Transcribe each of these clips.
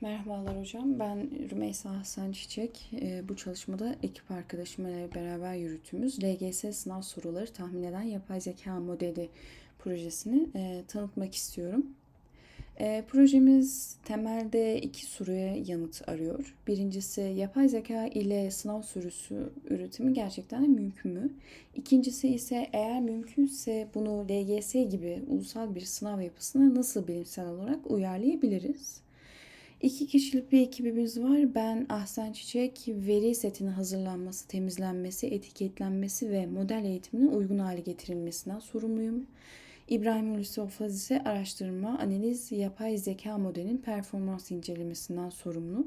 Merhabalar hocam. Ben Rümeysa Hasan Çiçek. Ee, bu çalışmada ekip arkadaşımla beraber yürüttüğümüz LGS sınav soruları tahmin eden yapay zeka modeli projesini e, tanıtmak istiyorum. E, projemiz temelde iki soruya yanıt arıyor. Birincisi yapay zeka ile sınav sorusu üretimi gerçekten mümkün mü? İkincisi ise eğer mümkünse bunu LGS gibi ulusal bir sınav yapısına nasıl bilimsel olarak uyarlayabiliriz? İki kişilik bir ekibimiz var. Ben Ahsen Çiçek, veri setinin hazırlanması, temizlenmesi, etiketlenmesi ve model eğitiminin uygun hale getirilmesinden sorumluyum. İbrahim Hulusi Ofaz ise araştırma, analiz, yapay zeka modelinin performans incelemesinden sorumlu.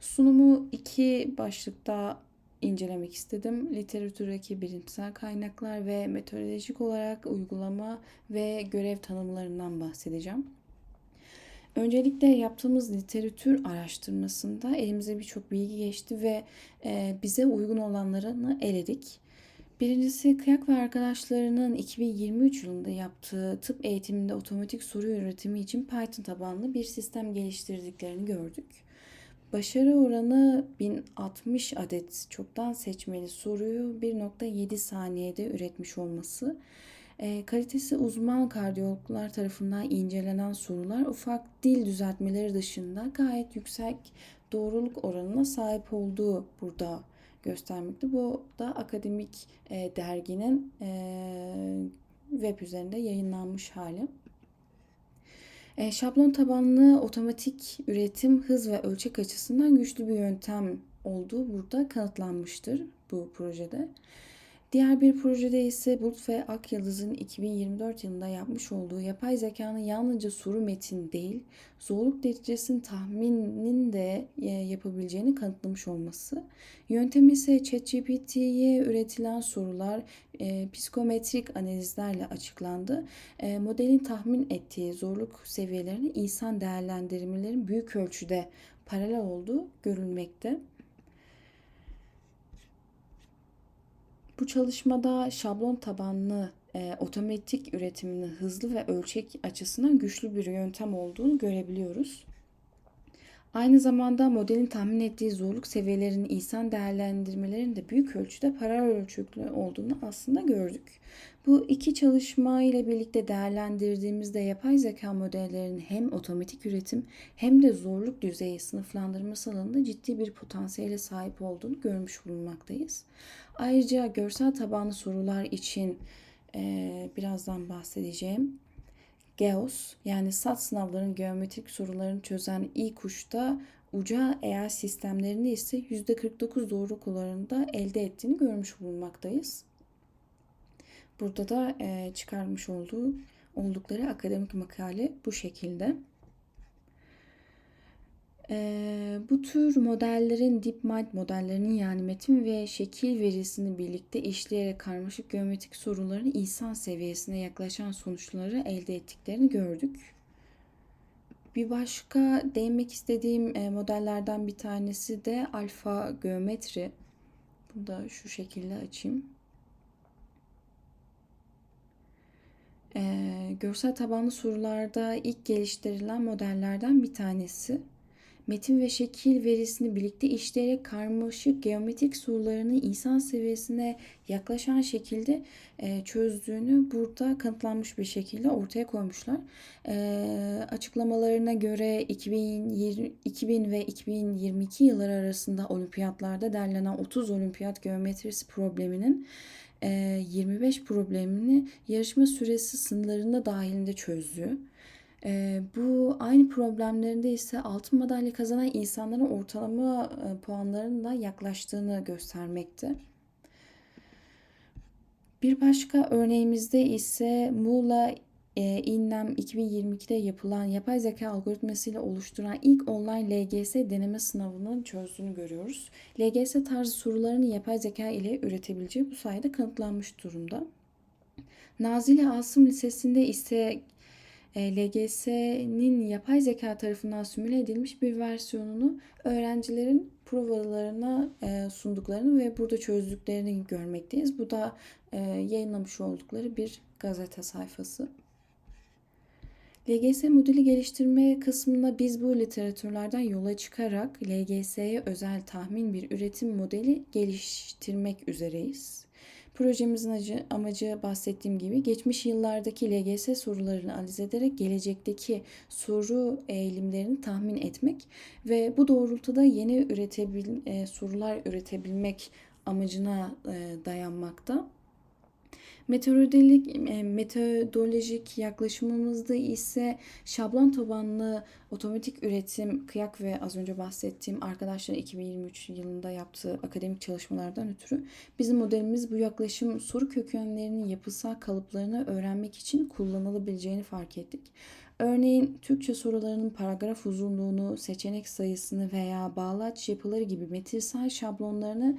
Sunumu iki başlıkta incelemek istedim. Literatürdeki bilimsel kaynaklar ve metodolojik olarak uygulama ve görev tanımlarından bahsedeceğim. Öncelikle yaptığımız literatür araştırmasında elimize birçok bilgi geçti ve e, bize uygun olanlarını eledik. Birincisi Kıyak ve arkadaşlarının 2023 yılında yaptığı tıp eğitiminde otomatik soru üretimi için Python tabanlı bir sistem geliştirdiklerini gördük. Başarı oranı 1060 adet çoktan seçmeli soruyu 1.7 saniyede üretmiş olması e, kalitesi uzman kardiyologlar tarafından incelenen sorular ufak dil düzeltmeleri dışında gayet yüksek doğruluk oranına sahip olduğu burada göstermekte. Bu da akademik e, derginin e, web üzerinde yayınlanmış hali. E, şablon tabanlı otomatik üretim hız ve ölçek açısından güçlü bir yöntem olduğu burada kanıtlanmıştır bu projede. Diğer bir projede ise Bulut ve Ak Yıldız'ın 2024 yılında yapmış olduğu yapay zekanın yalnızca soru metin değil, zorluk derecesinin tahminin de e, yapabileceğini kanıtlamış olması. Yöntemi ise ChatGPT'ye üretilen sorular e, psikometrik analizlerle açıklandı. E, modelin tahmin ettiği zorluk seviyelerini insan değerlendirmelerin büyük ölçüde paralel olduğu görülmekte. Bu çalışmada şablon tabanlı e, otomatik üretiminin hızlı ve ölçek açısından güçlü bir yöntem olduğunu görebiliyoruz. Aynı zamanda modelin tahmin ettiği zorluk seviyelerinin insan değerlendirmelerin de büyük ölçüde paralel ölçüklü olduğunu aslında gördük. Bu iki çalışma ile birlikte değerlendirdiğimizde yapay zeka modellerinin hem otomatik üretim hem de zorluk düzeyi sınıflandırması alanında ciddi bir potansiyele sahip olduğunu görmüş bulunmaktayız. Ayrıca görsel tabanlı sorular için birazdan bahsedeceğim. GEOS yani SAT sınavlarının geometrik sorularını çözen İKUŞ'ta uca eğer sistemlerinde ise %49 doğruluk oranında elde ettiğini görmüş bulunmaktayız. Burada da e, çıkarmış olduğu oldukları akademik makale bu şekilde. E, bu tür modellerin DeepMind modellerinin yani metin ve şekil verisini birlikte işleyerek karmaşık geometrik soruların insan seviyesine yaklaşan sonuçları elde ettiklerini gördük. Bir başka değinmek istediğim modellerden bir tanesi de alfa geometri. Bunu da şu şekilde açayım. Ee, görsel tabanlı sorularda ilk geliştirilen modellerden bir tanesi. Metin ve şekil verisini birlikte işleyerek karmaşık geometrik sorularını insan seviyesine yaklaşan şekilde e, çözdüğünü burada kanıtlanmış bir şekilde ortaya koymuşlar. E, açıklamalarına göre 2020, 2000 ve 2022 yılları arasında olimpiyatlarda derlenen 30 olimpiyat geometrisi probleminin 25 e, problemini yarışma süresi sınırlarında dahilinde çözdü. E, bu aynı problemlerinde ise altın madalya kazanan insanların ortalama e, puanlarının da yaklaştığını göstermekte. Bir başka örneğimizde ise Muğla e, İnlem 2022'de yapılan yapay zeka algoritmasıyla oluşturan ilk online LGS deneme sınavının çözdüğünü görüyoruz. LGS tarzı sorularını yapay zeka ile üretebileceği bu sayede kanıtlanmış durumda. Nazilli Asım Lisesi'nde ise LGS'nin yapay zeka tarafından simüle edilmiş bir versiyonunu öğrencilerin provalarına e, sunduklarını ve burada çözdüklerini görmekteyiz. Bu da e, yayınlamış oldukları bir gazete sayfası. LGS modeli geliştirme kısmında biz bu literatürlerden yola çıkarak LGS'ye özel tahmin bir üretim modeli geliştirmek üzereyiz. Projemizin acı- amacı bahsettiğim gibi geçmiş yıllardaki LGS sorularını analiz ederek gelecekteki soru eğilimlerini tahmin etmek ve bu doğrultuda yeni üretebil e, sorular üretebilmek amacına e, dayanmakta. Metodolojik, e, metodolojik yaklaşımımızda ise şablon tabanlı otomatik üretim, kıyak ve az önce bahsettiğim arkadaşların 2023 yılında yaptığı akademik çalışmalardan ötürü bizim modelimiz bu yaklaşım soru kökenlerinin yapısal kalıplarını öğrenmek için kullanılabileceğini fark ettik. Örneğin Türkçe sorularının paragraf uzunluğunu, seçenek sayısını veya bağlaç yapıları gibi metinsel şablonlarını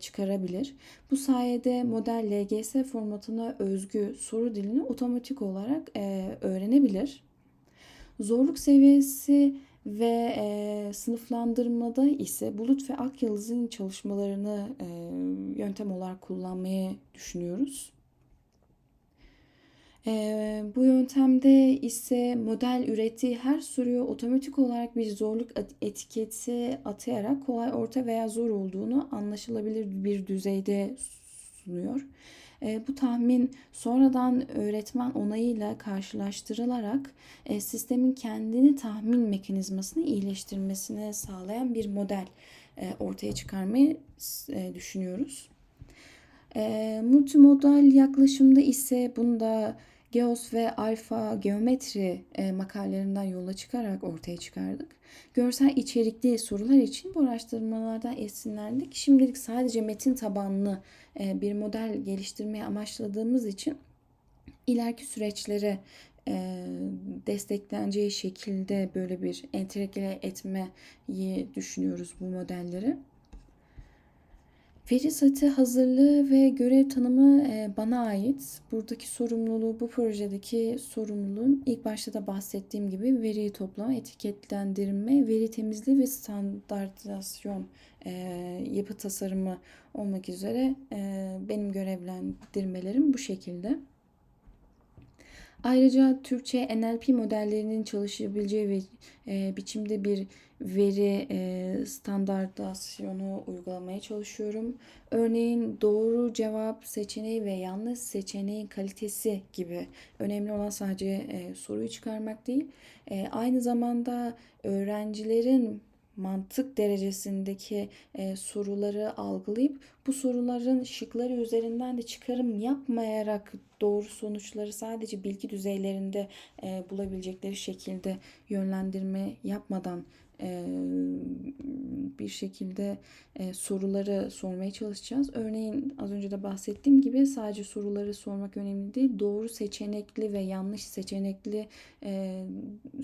çıkarabilir. Bu sayede model LGS formatına özgü soru dilini otomatik olarak e, öğrenebilir. Zorluk seviyesi ve e, sınıflandırmada ise Bulut ve Akyıldız'ın çalışmalarını e, yöntem olarak kullanmayı düşünüyoruz. E, bu yöntemde ise model ürettiği her soruyu otomatik olarak bir zorluk etiketi atayarak kolay, orta veya zor olduğunu anlaşılabilir bir düzeyde sunuyor. E, bu tahmin sonradan öğretmen onayıyla karşılaştırılarak e, sistemin kendini tahmin mekanizmasını iyileştirmesini sağlayan bir model e, ortaya çıkarmayı e, düşünüyoruz. E, multimodal yaklaşımda ise bunu da Geos ve alfa geometri e, makalelerinden yola çıkarak ortaya çıkardık. Görsel içerikli sorular için bu araştırmalardan esinlendik. Şimdilik sadece metin tabanlı e, bir model geliştirmeye amaçladığımız için ileriki süreçlere e, destekleneceği şekilde böyle bir entegre etmeyi düşünüyoruz bu modelleri. Veri seti hazırlığı ve görev tanımı e, bana ait. Buradaki sorumluluğu, bu projedeki sorumluluğum ilk başta da bahsettiğim gibi veriyi toplama, etiketlendirme, veri temizliği ve standartizasyon e, yapı tasarımı olmak üzere e, benim görevlendirmelerim bu şekilde. Ayrıca Türkçe NLP modellerinin çalışabileceği ve e, biçimde bir veri e, standartizasyonu uygulamaya çalışıyorum. Örneğin doğru cevap seçeneği ve yanlış seçeneğin kalitesi gibi önemli olan sadece e, soruyu çıkarmak değil, e, aynı zamanda öğrencilerin mantık derecesindeki e, soruları algılayıp bu soruların şıkları üzerinden de çıkarım yapmayarak doğru sonuçları sadece bilgi düzeylerinde e, bulabilecekleri şekilde yönlendirme yapmadan bir şekilde soruları sormaya çalışacağız. Örneğin az önce de bahsettiğim gibi sadece soruları sormak önemli değil. Doğru seçenekli ve yanlış seçenekli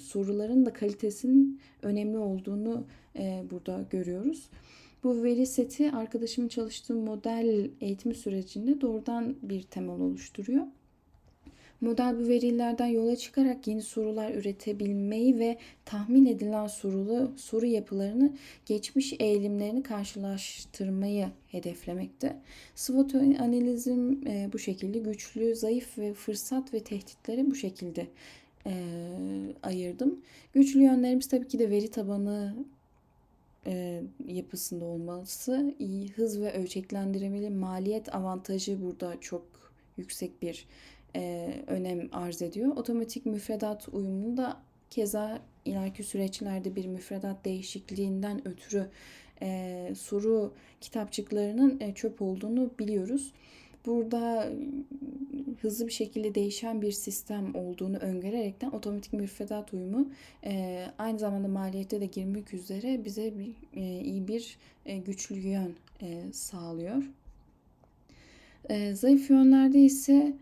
soruların da kalitesinin önemli olduğunu burada görüyoruz. Bu veri seti arkadaşımın çalıştığı model eğitimi sürecinde doğrudan bir temel oluşturuyor. Model bu verilerden yola çıkarak yeni sorular üretebilmeyi ve tahmin edilen sorulu soru yapılarını geçmiş eğilimlerini karşılaştırmayı hedeflemekte. SWOT analizim e, bu şekilde güçlü, zayıf ve fırsat ve tehditleri bu şekilde e, ayırdım. Güçlü yönlerimiz tabii ki de veri tabanı e, yapısında olması, iyi hız ve ölçeklendirmeli maliyet avantajı burada çok yüksek bir e, önem arz ediyor. Otomatik müfredat uyumunu da keza ileriki süreçlerde bir müfredat değişikliğinden ötürü e, soru kitapçıklarının e, çöp olduğunu biliyoruz. Burada hızlı bir şekilde değişen bir sistem olduğunu öngörerekten otomatik müfredat uyumu e, aynı zamanda maliyette de girmek üzere bize bir, e, iyi bir e, güçlü yön e, sağlıyor. E, zayıf yönlerde ise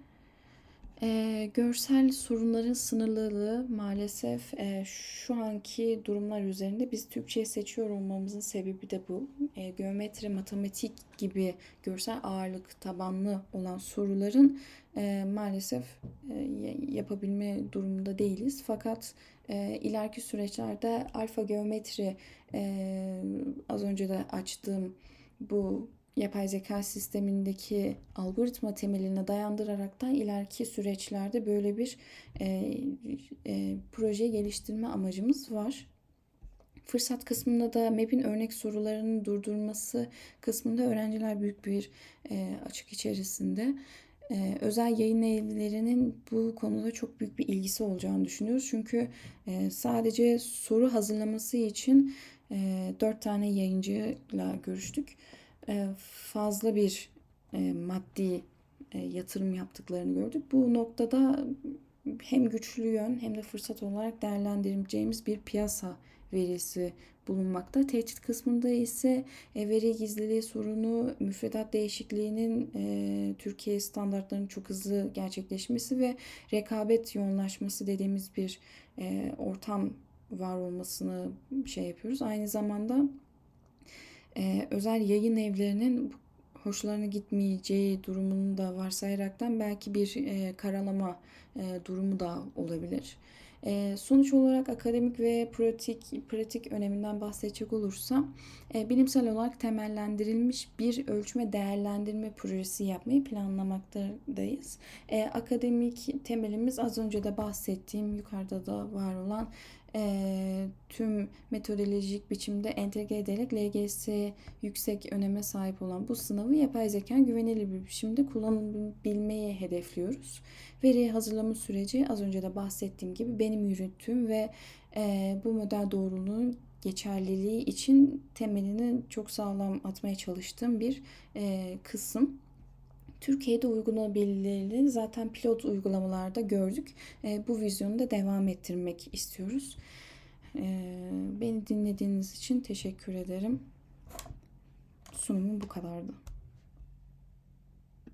e, görsel sorunların sınırlılığı maalesef e, şu anki durumlar üzerinde biz Türkçe'yi seçiyor olmamızın sebebi de bu. E, geometri, matematik gibi görsel ağırlık tabanlı olan soruların e, maalesef e, yapabilme durumunda değiliz. Fakat e, ileriki süreçlerde alfa geometri e, az önce de açtığım bu yapay zeka sistemindeki algoritma temeline dayandıraraktan ileriki süreçlerde böyle bir e, e, proje geliştirme amacımız var. Fırsat kısmında da MEB'in örnek sorularının durdurması kısmında öğrenciler büyük bir e, açık içerisinde. E, özel yayın evlerinin bu konuda çok büyük bir ilgisi olacağını düşünüyoruz. Çünkü e, sadece soru hazırlaması için e, 4 tane yayıncıyla görüştük. E, fazla bir e, maddi e, yatırım yaptıklarını gördük. Bu noktada hem güçlü yön hem de fırsat olarak değerlendireceğimiz bir piyasa verisi bulunmakta. Tehdit kısmında ise veri gizliliği sorunu, müfredat değişikliğinin e, Türkiye standartlarının çok hızlı gerçekleşmesi ve rekabet yoğunlaşması dediğimiz bir e, ortam var olmasını şey yapıyoruz. Aynı zamanda e, özel yayın evlerinin hoşlarına gitmeyeceği durumunu da varsayaraktan belki bir e, karalama e, durumu da olabilir. E, sonuç olarak akademik ve pratik pratik öneminden bahsedecek olursam e, bilimsel olarak temellendirilmiş bir ölçme değerlendirme projesi yapmayı planlamaktayız. E, akademik temelimiz az önce de bahsettiğim yukarıda da var olan e, tüm metodolojik biçimde entegre ederek LGS yüksek öneme sahip olan bu sınavı yapay zeka güvenilir bir biçimde kullanabilmeyi hedefliyoruz. Veri hazırlama süreci az önce de bahsettiğim gibi benim yürüttüğüm ve e, bu model doğruluğunun geçerliliği için temelini çok sağlam atmaya çalıştığım bir e, kısım. Türkiye'de uygulanabilirliğini zaten pilot uygulamalarda gördük. E, bu vizyonu da devam ettirmek istiyoruz. E, beni dinlediğiniz için teşekkür ederim. Sunumum bu kadardı.